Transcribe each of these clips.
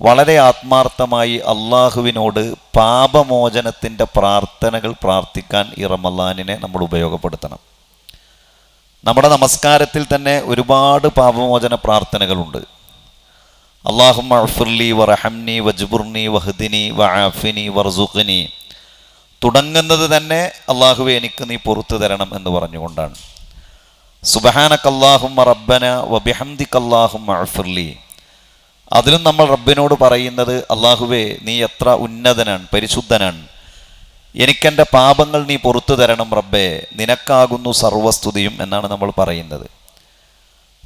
വളരെ ആത്മാർത്ഥമായി അള്ളാഹുവിനോട് പാപമോചനത്തിന്റെ പ്രാർത്ഥനകൾ പ്രാർത്ഥിക്കാൻ ഈ റമലാനിനെ നമ്മൾ ഉപയോഗപ്പെടുത്തണം. നമ്മുടെ നമസ്കാരത്തിൽ തന്നെ ഒരുപാട് പാപമോചന പ്രാർത്ഥനകളുണ്ട്. അള്ളാഹും അഫുർലി വറഹംനി വജ്ബുർനി വഹദിനി വആഫിനി വർസുഖിനി. തുടങ്ങുന്നത് തന്നെ അള്ളാഹുവെ എനിക്ക് നീ പുറത്തു തരണം എന്ന് പറഞ്ഞുകൊണ്ടാണ്. സുബഹാനക്കല്ലാഹും റബ്ബന വബിഹംദിക്കല്ലാഹും അഫുർലി അതിലും നമ്മൾ റബ്ബിനോട് പറയുന്നത് അള്ളാഹുവേ നീ എത്ര ഉന്നതനാണ് പരിശുദ്ധനാണ്. എനിക്കെന്റെ പാപങ്ങൾ നീ പുറത്തു തരണം റബ്ബേ. നിനക്കാകുന്നു സർവസ്തുതിയും എന്നാണ് നമ്മൾ പറയുന്നത്.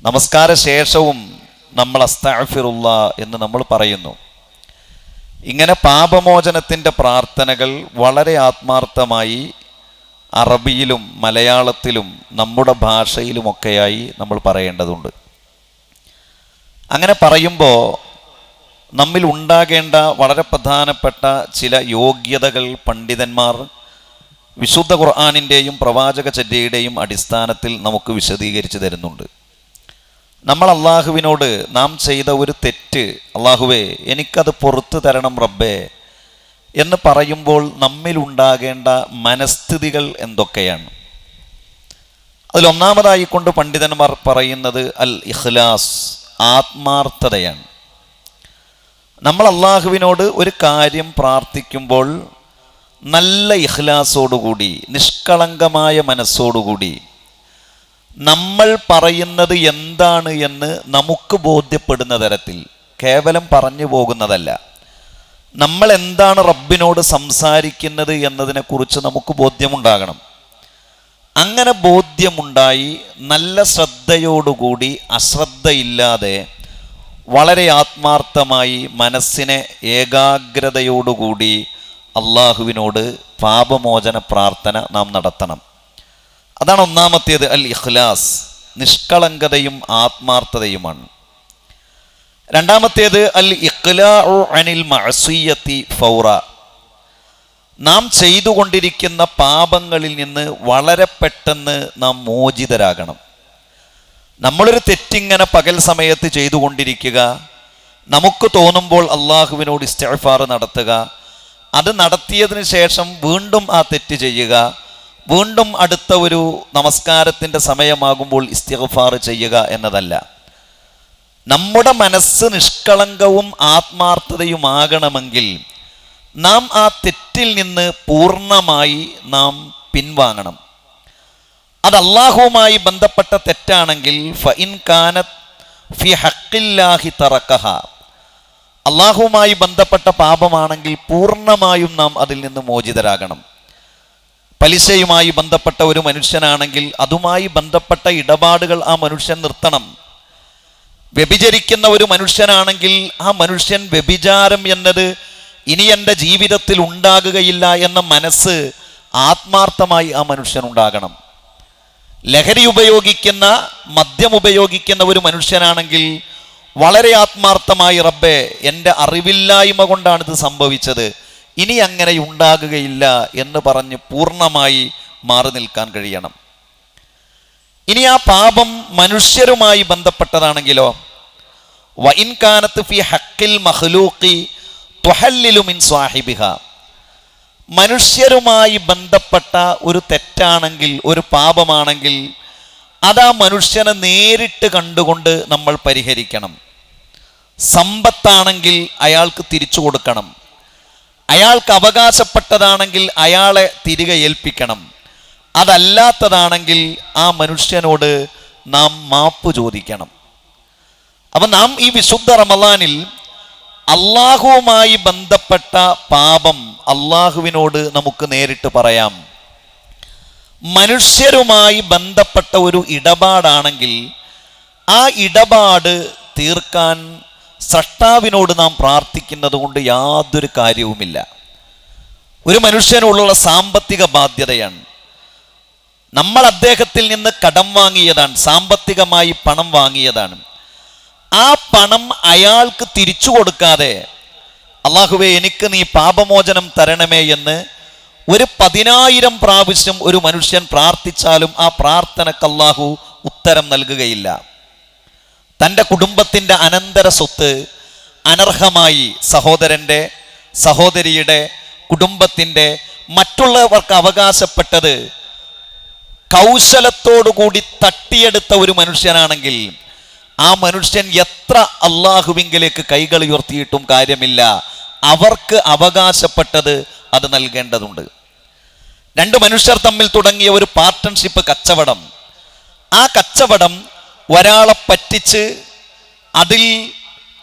നമസ്കാര ശേഷവും നമ്മൾ അസ്താഫിറുള്ള എന്ന് നമ്മൾ പറയുന്നു. ഇങ്ങനെ പാപമോചനത്തിന്റെ പ്രാർത്ഥനകൾ വളരെ ആത്മാർത്ഥമായി അറബിയിലും മലയാളത്തിലും നമ്മുടെ ഭാഷയിലുമൊക്കെയായി നമ്മൾ പറയേണ്ടതുണ്ട്. അങ്ങനെ പറയുമ്പോൾ നമ്മിൽ ഉണ്ടാകേണ്ട വളരെ പ്രധാനപ്പെട്ട ചില യോഗ്യതകൾ പണ്ഡിതന്മാർ വിശുദ്ധ ഖുർആാനിന്റെയും പ്രവാചക ചര്യയുടെയും അടിസ്ഥാനത്തിൽ നമുക്ക് വിശദീകരിച്ച് തരുന്നുണ്ട്. നമ്മൾ അള്ളാഹുവിനോട് നാം ചെയ്ത ഒരു തെറ്റ് അള്ളാഹുവേ എനിക്കത് പുറത്തു തരണം റബ്ബേ എന്ന് പറയുമ്പോൾ നമ്മിലുണ്ടാകേണ്ട മനസ്ഥിതികൾ എന്തൊക്കെയാണ്? അതിലൊന്നാമതായിക്കൊണ്ട് പണ്ഡിതന്മാർ പറയുന്നത് അൽ ഇഖ്ലാസ് ആത്മാർത്ഥതയാണ്. നമ്മൾ അള്ളാഹുവിനോട് ഒരു കാര്യം പ്രാർത്ഥിക്കുമ്പോൾ നല്ല ഇഹ്ലാസോടുകൂടി നിഷ്കളങ്കമായ മനസ്സോടുകൂടി നമ്മൾ പറയുന്നത് എന്താണ് എന്ന് നമുക്ക് ബോധ്യപ്പെടുന്ന തരത്തിൽ കേവലം പറഞ്ഞു പോകുന്നതല്ല. നമ്മൾ എന്താണ് റബ്ബിനോട് സംസാരിക്കുന്നത് എന്നതിനെക്കുറിച്ച് നമുക്ക് ബോധ്യമുണ്ടാകണം. അങ്ങനെ ബോധ്യമുണ്ടായി നല്ല ശ്രദ്ധയോടുകൂടി അശ്രദ്ധയില്ലാതെ വളരെ ആത്മാർത്ഥമായി മനസ്സിനെ ഏകാഗ്രതയോടുകൂടി അള്ളാഹുവിനോട് പാപമോചന പ്രാർത്ഥന നാം നടത്തണം. അതാണ് ഒന്നാമത്തേത് അൽ ഇഖ്ലാസ്. നിഷ്കളങ്കതയും ആത്മാർത്ഥതയുമാണ്. രണ്ടാമത്തേത് അൽ ഇഖ്ലാഉ അനിൽ മഅസിയത്തി ഫൗറ. നാം ചെയ്തുകൊണ്ടിരിക്കുന്ന പാപങ്ങളിൽ നിന്ന് വളരെ പെട്ടെന്ന് നാം മോചിതരാകണം. നമ്മളൊരു തെറ്റിങ്ങനെ പകൽ സമയത്ത് ചെയ്തുകൊണ്ടിരിക്കുക നമുക്ക് തോന്നുമ്പോൾ അള്ളാഹുവിനോട് ഇസ്തഫാർ നടത്തുക അത് നടത്തിയതിന് ശേഷം വീണ്ടും ആ തെറ്റ് ചെയ്യുക വീണ്ടും അടുത്ത ഒരു നമസ്കാരത്തിന്റെ സമയമാകുമ്പോൾ ഇസ്തിഗ്ഫാർ ചെയ്യുക എന്നതല്ല. നമ്മുടെ മനസ്സ് നിഷ്കളങ്കവും ആത്മാർത്ഥതയുമാകണമെങ്കിൽ നാം ആ തെറ്റിൽ നിന്ന് പൂർണമായി നാം പിൻവാങ്ങണം. അത് അള്ളാഹുവുമായി ബന്ധപ്പെട്ട തെറ്റാണെങ്കിൽ ഫഇൻ കാനത് ഫി ഹക്കില്ലാഹി തറക്കഹ. അള്ളാഹുവുമായി ബന്ധപ്പെട്ട പാപമാണെങ്കിൽ പൂർണമായും നാം അതിൽ നിന്ന് മോചിതരാകണം. പലിശയുമായി ബന്ധപ്പെട്ട ഒരു മനുഷ്യനാണെങ്കിൽ അതുമായി ബന്ധപ്പെട്ട ഇടപാടുകൾ ആ മനുഷ്യൻ നിർത്തണം. വ്യഭിചരിക്കുന്ന ഒരു മനുഷ്യനാണെങ്കിൽ ആ മനുഷ്യൻ വ്യഭിചാരം എന്നത് ഇനി എന്റെ ജീവിതത്തിൽ ഉണ്ടാകുകയില്ല എന്ന മനസ്സ് ആത്മാർത്ഥമായി ആ മനുഷ്യൻ ഉണ്ടാകണം ലഹരി ഉപയോഗിക്കുന്ന മദ്യം ഉപയോഗിക്കുന്ന ഒരു മനുഷ്യനാണെങ്കിൽ വളരെ ആത്മാർത്ഥമായി റബ്ബെ എന്റെ അറിവില്ലായ്മ കൊണ്ടാണ് ഇത് സംഭവിച്ചത്. ഇനി അങ്ങനെ ഉണ്ടാകുകയില്ല എന്ന് പറഞ്ഞ് പൂർണമായി മാറി നിൽക്കാൻ കഴിയണം. ഇനി ആ പാപം മനുഷ്യരുമായി ബന്ധപ്പെട്ടതാണെങ്കിലോ വൈൻകാനത്ത് ഫി ഹക്കിൽ മഹ്ലൂഖി തുഹല്ലിലു സാഹിബിഹ. മനുഷ്യരുമായി ബന്ധപ്പെട്ട ഒരു തെറ്റാണെങ്കിൽ ഒരു പാപമാണെങ്കിൽ അതാ മനുഷ്യനെ നേരിട്ട് കണ്ടുകൊണ്ട് നമ്മൾ പരിഹരിക്കണം. സമ്പത്താണെങ്കിൽ അയാൾക്ക് തിരിച്ചു കൊടുക്കണം. അയാൾക്ക് അവകാശപ്പെട്ടതാണെങ്കിൽ അയാളെ തിരികെ ഏൽപ്പിക്കണം. അതല്ലാത്തതാണെങ്കിൽ ആ മനുഷ്യനോട് നാം മാപ്പ് ചോദിക്കണം. അപ്പം നാം ഈ വിശുദ്ധ റമലാനിൽ അള്ളാഹുവുമായി ബന്ധപ്പെട്ട പാപം അള്ളാഹുവിനോട് നമുക്ക് നേരിട്ട് പറയാം. മനുഷ്യരുമായി ബന്ധപ്പെട്ട ഒരു ഇടപാടാണെങ്കിൽ ആ ഇടപാട് തീർക്കാൻ സഷ്ടാവിനോട് നാം പ്രാർത്ഥിക്കുന്നത് കൊണ്ട് യാതൊരു കാര്യവുമില്ല. ഒരു മനുഷ്യനുള്ള സാമ്പത്തിക ബാധ്യതയാണ്. നമ്മൾ അദ്ദേഹത്തിൽ നിന്ന് കടം വാങ്ങിയതാണ് സാമ്പത്തികമായി പണം വാങ്ങിയതാണ്. ആ പണം അയാൾക്ക് തിരിച്ചു കൊടുക്കാതെ അള്ളാഹുവെ എനിക്ക് നീ പാപമോചനം തരണമേ എന്ന് ഒരു പതിനായിരം പ്രാവശ്യം ഒരു മനുഷ്യൻ പ്രാർത്ഥിച്ചാലും ആ പ്രാർത്ഥനക്ക് അള്ളാഹു ഉത്തരം നൽകുകയില്ല. തന്റെ കുടുംബത്തിന്റെ അനന്തര സ്വത്ത് അനർഹമായി സഹോദരന്റെ സഹോദരിയുടെ കുടുംബത്തിന്റെ മറ്റുള്ളവർക്ക് അവകാശപ്പെട്ടത് കൗശലത്തോടുകൂടി തട്ടിയെടുത്ത ഒരു മനുഷ്യനാണെങ്കിൽ ആ മനുഷ്യൻ എത്ര അള്ളാഹുവിങ്കിലേക്ക് കൈകൾ ഉയർത്തിയിട്ടും കാര്യമില്ല. അവർക്ക് അവകാശപ്പെട്ടത് അത് നൽകേണ്ടതുണ്ട്. രണ്ട് മനുഷ്യർ തമ്മിൽ തുടങ്ങിയ ഒരു പാർട്ട്ണർഷിപ്പ് കച്ചവടം. ആ കച്ചവടം ഒരാളെ പറ്റിച്ച് അതിൽ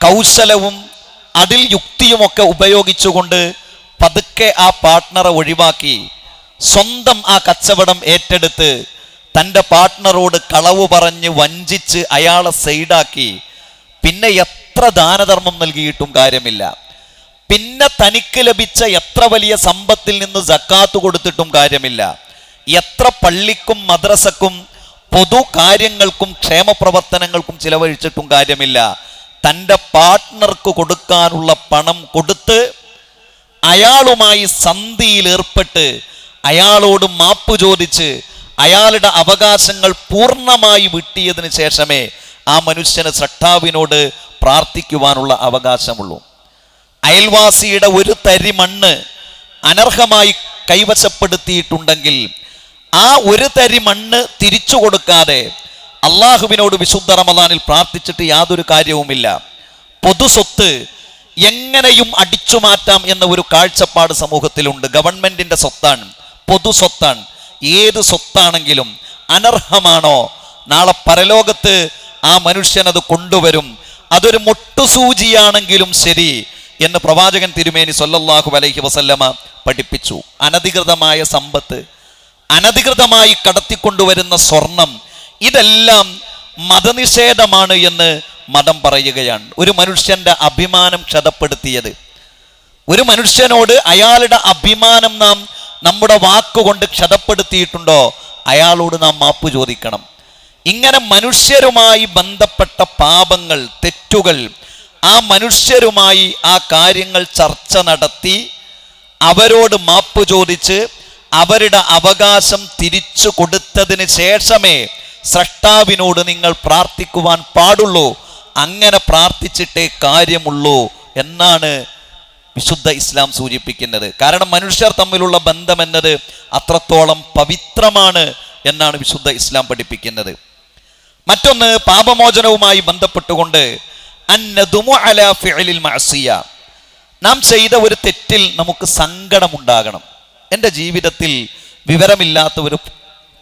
കൗശലവും അതിൽ യുക്തിയുമൊക്കെ ഉപയോഗിച്ചുകൊണ്ട് പതുക്കെ ആ പാർട്ട്ണറെ ഒഴിവാക്കി സ്വന്തം ആ കച്ചവടം ഏറ്റെടുത്ത് തന്റെ പാർട്ട്ണറോട് കളവ് പറഞ്ഞ് വഞ്ചിച്ച് അയാളെ സൈഡാക്കി. പിന്നെ എത്ര ദാനധർമ്മം നൽകിയിട്ടും കാര്യമില്ല. പിന്നെ തനിക്ക് ലഭിച്ച എത്ര വലിയ സമ്പത്തിൽ നിന്ന് ജക്കാത്ത് കൊടുത്തിട്ടും കാര്യമില്ല. എത്ര പള്ളിക്കും മദ്രസക്കും പൊതു കാര്യങ്ങൾക്കും ക്ഷേമപ്രവർത്തനങ്ങൾക്കും ചിലവഴിച്ചിട്ടും കാര്യമില്ല. തന്റെ പാർട്ട്ണർക്ക് കൊടുക്കാനുള്ള പണം കൊടുത്ത് അയാളുമായി സന്ധിയിൽ ഏർപ്പെട്ട് അയാളോട് മാപ്പ് ചോദിച്ച് അയാളുടെ അവകാശങ്ങൾ പൂർണമായി വിട്ടിയതിന് ശേഷമേ ആ മനുഷ്യന് സട്ടാവിനോട് പ്രാർത്ഥിക്കുവാനുള്ള അവകാശമുള്ളൂ. അയൽവാസിയുടെ ഒരു തരി മണ്ണ് അനർഹമായി കൈവശപ്പെടുത്തിയിട്ടുണ്ടെങ്കിൽ ആ ഒരു തരി മണ്ണ് തിരിച്ചു കൊടുക്കാതെ അള്ളാഹുവിനോട് വിശുദ്ധ റമദാനിൽ പ്രാർത്ഥിച്ചിട്ട് യാതൊരു കാര്യവുമില്ല. പൊതുസ്വത്ത് എങ്ങനെയും അടിച്ചു മാറ്റാം എന്ന ഒരു കാഴ്ചപ്പാട് സമൂഹത്തിലുണ്ട്. ഗവൺമെന്റിന്റെ സ്വത്താണ് പൊതു സ്വത്താണ്. ഏത് സ്വത്താണെങ്കിലും അനർഹമാണോ? നാളെ പരലോകത്ത് ആ മനുഷ്യൻ അത് കൊണ്ടുവരും. അതൊരു മുട്ടുസൂചിയാണെങ്കിലും ശരി എന്ന് പ്രവാചകൻ തിരുമേനി സൊല്ലാഹു അലൈഹി വസല്ലമ പഠിപ്പിച്ചു. അനധികൃതമായ സമ്പത്ത് അനധികൃതമായി കടത്തിക്കൊണ്ടുവരുന്ന സ്വർണം ഇതെല്ലാം മതനിഷേധമാണ് എന്ന് മതം പറയുകയാണ്. ഒരു മനുഷ്യന്റെ അഭിമാനം ക്ഷതപ്പെടുത്തിയത്. ഒരു മനുഷ്യനോട് അയാളുടെ അഭിമാനം നാം നമ്മുടെ വാക്കുകൊണ്ട് ക്ഷതപ്പെടുത്തിയിട്ടുണ്ടോ? അയാളോട് നാം മാപ്പ് ചോദിക്കണം. ഇങ്ങനെ മനുഷ്യരുമായി ബന്ധപ്പെട്ട പാപങ്ങൾ തെറ്റുകൾ ആ മനുഷ്യരുമായി ആ കാര്യങ്ങൾ ചർച്ച നടത്തി അവരോട് മാപ്പ് ചോദിച്ച് അവരുടെ അവകാശം തിരിച്ചു കൊടുത്തതിന് ശേഷമേ സ്രഷ്ടാവിനോട് നിങ്ങൾ പ്രാർത്ഥിക്കുവാൻ പാടുള്ളൂ. അങ്ങനെ പ്രാർത്ഥിച്ചിട്ടേ കാര്യമുള്ളൂ എന്നാണ് വിശുദ്ധ ഇസ്ലാം സൂചിപ്പിക്കുന്നത്. കാരണം മനുഷ്യർ തമ്മിലുള്ള ബന്ധം എന്നത് അത്രത്തോളം പവിത്രമാണ് എന്നാണ് വിശുദ്ധ ഇസ്ലാം പഠിപ്പിക്കുന്നത്. മറ്റൊന്ന് പാപമോചനവുമായി ബന്ധപ്പെട്ടുകൊണ്ട് നാം ചെയ്ത ഒരു തെറ്റിൽ നമുക്ക് സങ്കടമുണ്ടാകണം. എന്റെ ജീവിതത്തിൽ വിവരമില്ലാത്ത ഒരു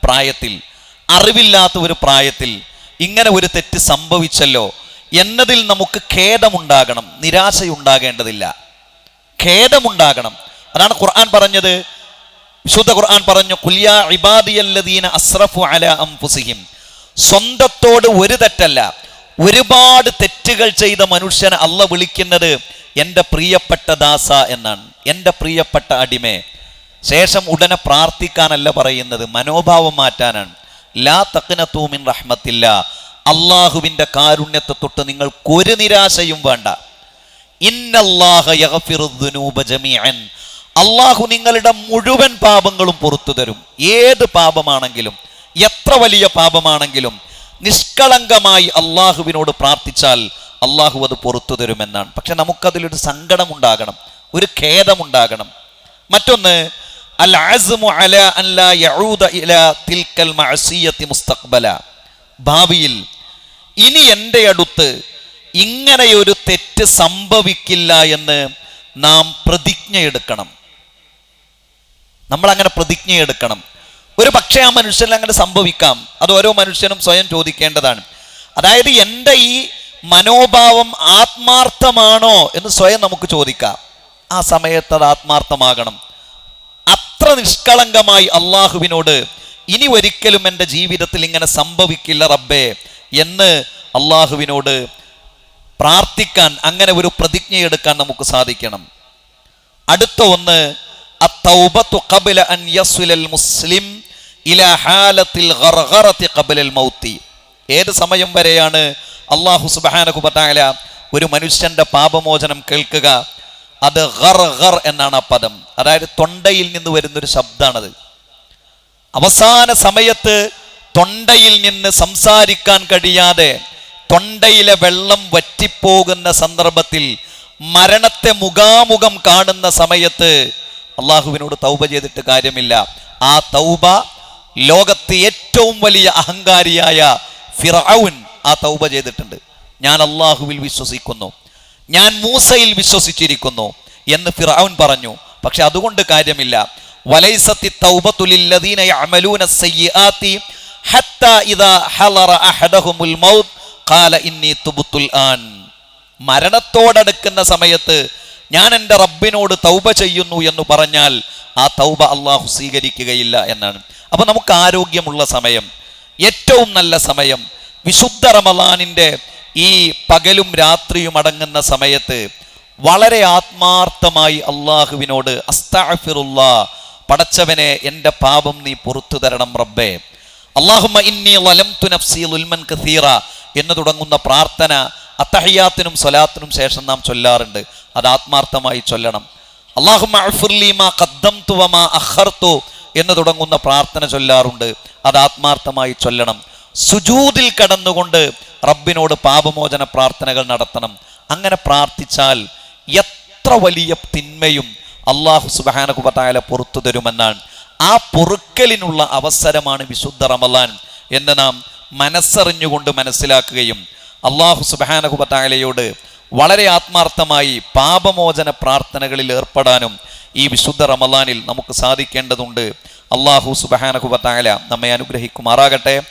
പ്രായത്തിൽ അറിവില്ലാത്ത ഒരു പ്രായത്തിൽ ഇങ്ങനെ ഒരു തെറ്റ് സംഭവിച്ചല്ലോ എന്നതിൽ നമുക്ക് ഖേദമുണ്ടാകണം നിരാശയുണ്ടാകേണ്ടതില്ല. ഖേദമുണ്ടാകണം. അതാണ് ഖുർആൻ പറഞ്ഞത്. വിശുദ്ധ ഖുർആൻ പറഞ്ഞു കുല്യാ ഇബാദിയല്ലദീന അംഫുസിഹിം സ്വന്തത്തോട് ഒരു തെറ്റല്ല ഒരുപാട് തെറ്റുകൾ ചെയ്ത മനുഷ്യനെ അല്ല വിളിക്കുന്നത് എന്റെ പ്രിയപ്പെട്ട ദാസ എന്നാണ്. എന്റെ പ്രിയപ്പെട്ട അടിമേ. ശേഷം ഉടനെ പ്രാർത്ഥിക്കാനല്ല പറയുന്നത് മനോഭാവം മാറ്റാനാണ്. ലാ തക്കനത്തൂമിൻ റഹ്മത്തില്ല. അള്ളാഹുവിന്റെ കാരുണ്യത്തെ തൊട്ട് നിങ്ങൾക്ക് ഒരു നിരാശയും വേണ്ട. അള്ളാഹു നിങ്ങളുടെ മുഴുവൻ പാപങ്ങളും പുറത്തു തരും. ഏത് പാപമാണെങ്കിലും എത്ര വലിയ പാപമാണെങ്കിലും നിഷ്കളങ്കമായി അള്ളാഹുവിനോട് പ്രാർത്ഥിച്ചാൽ അള്ളാഹു അത് പുറത്തു തരുമെന്നാണ്. പക്ഷെ നമുക്കതിലൊരു സങ്കടമുണ്ടാകണം ഒരു ഖേദമുണ്ടാകണം. മറ്റൊന്ന് അൽ യഊദ ഭാവിയിൽ ഇനി എന്റെ അടുത്ത് ഇങ്ങനെയൊരു തെറ്റ് സംഭവിക്കില്ല എന്ന് നാം പ്രതിജ്ഞയെടുക്കണം നമ്മൾ അങ്ങനെ പ്രതിജ്ഞയെടുക്കണം ഒരു പക്ഷേ ആ മനുഷ്യനിൽ അങ്ങനെ സംഭവിക്കാം. അത് ഓരോ മനുഷ്യനും സ്വയം ചോദിക്കേണ്ടതാണ്. അതായത് എന്റെ ഈ മനോഭാവം ആത്മാർത്ഥമാണോ എന്ന് സ്വയം നമുക്ക് ചോദിക്കാം. ആ സമയത്ത് അത് ആത്മാർത്ഥമാകണം. അത്ര നിഷ്കളങ്കമായി അള്ളാഹുവിനോട് ഇനി ഒരിക്കലും എന്റെ ജീവിതത്തിൽ ഇങ്ങനെ സംഭവിക്കില്ല റബ്ബേ എന്ന് അള്ളാഹുവിനോട് പ്രാർത്ഥിക്കാൻ അങ്ങനെ ഒരു പ്രതിജ്ഞയെടുക്കാൻ നമുക്ക് സാധിക്കണം. അടുത്ത ഒന്ന് മുസ്ലിം ഏത് സമയം വരെയാണ് അള്ളാഹു വതആല ഒരു മനുഷ്യന്റെ പാപമോചനം കേൾക്കുക? അത് ഗർ എന്നാണ് ആ പദം. അതായത് തൊണ്ടയിൽ നിന്ന് വരുന്നൊരു ശബ്ദമാണത് അവസാന സമയത്ത് തൊണ്ടയിൽ നിന്ന് സംസാരിക്കാൻ കഴിയാതെ തൊണ്ടയിലെ വെള്ളം വറ്റിപ്പോകുന്ന സന്ദർഭത്തിൽ മരണത്തെ മുഖാമുഖം കാണുന്ന സമയത്ത് അള്ളാഹുവിനോട് തൗബ ചെയ്തിട്ട് കാര്യമില്ല. ആ തൗബ ലോകത്തെ ഏറ്റവും വലിയ അഹങ്കാരിയായ ഫിറൌൻ ആ തൗബ ചെയ്തിട്ടുണ്ട്. ഞാൻ അള്ളാഹുവിൽ വിശ്വസിക്കുന്നു. ഞാൻ മൂസയിൽ വിശ്വസിച്ചിരിക്കുന്നു എന്ന് ഫിറൌൻ പറഞ്ഞു. പക്ഷെ അതുകൊണ്ട് കാര്യമില്ല. വലൈസത്തി തൗബത്തുലില്ലദീന യഅമലൂന സയ്യിആതി ഹത്താ ഇദാ ഹലറ അഹദഹുമുൽ മൗത്ത് ഖാല ഇന്നി തുബുത്തുൽ ആൻ. മരണത്തോടടുക്കുന്ന സമയത്ത് ഞാൻ എന്റെ റബ്ബിനോട് തൗബ ചെയ്യുന്നു എന്ന് പറഞ്ഞാൽ ആ തൗബ അള്ളാഹു സ്വീകരിക്കുകയില്ല എന്നാണ്. അപ്പൊ നമുക്ക് ആരോഗ്യമുള്ള സമയം ഏറ്റവും നല്ല സമയം വിശുദ്ധ റമലാനിന്റെ ഈ പകലും രാത്രിയും അടങ്ങുന്ന സമയത്ത് വളരെ ആത്മാർത്ഥമായി അള്ളാഹുവിനോട് അസ്താഫിറുള്ള പടച്ചവനെ എന്റെ പാപം നീ പുറത്തു തരണം റബ്ബേ. അള്ളാഹുമ്മ ഇന്നി വലം തുനഫ്സി ലുൽമൻ കസീറ. എന്ന് തുടങ്ങുന്ന പ്രാർത്ഥന അത്തഹിയാത്തിനും സ്വലാത്തിനും ശേഷം നാം ചൊല്ലാറുണ്ട്. അത് ആത്മാർത്ഥമായി ചൊല്ലണം. അള്ളാഹു എന്ന് തുടങ്ങുന്ന പ്രാർത്ഥന ചൊല്ലാറുണ്ട്. അത് ആത്മാർത്ഥമായി ചൊല്ലണം. സുജൂതിൽ കടന്നുകൊണ്ട് റബ്ബിനോട് പാപമോചന പ്രാർത്ഥനകൾ നടത്തണം. അങ്ങനെ പ്രാർത്ഥിച്ചാൽ എത്ര വലിയ തിന്മയും അള്ളാഹു സുബാനകുബത്തായ പുറത്തു തരുമെന്നാണ്. ആ പൊറുക്കലിനുള്ള അവസരമാണ് വിശുദ്ധ റമലാൻ എന്ന് നാം മനസ്സറിഞ്ഞുകൊണ്ട് മനസ്സിലാക്കുകയും അള്ളാഹു സുബാനഹുബത്താലയോട് വളരെ ആത്മാർത്ഥമായി പാപമോചന പ്രാർത്ഥനകളിൽ ഏർപ്പെടാനും ഈ വിശുദ്ധ റമലാനിൽ നമുക്ക് സാധിക്കേണ്ടതുണ്ട്. അള്ളാഹു സുബഹാനഹുബത്താല നമ്മെ അനുഗ്രഹിക്കുമാറാകട്ടെ.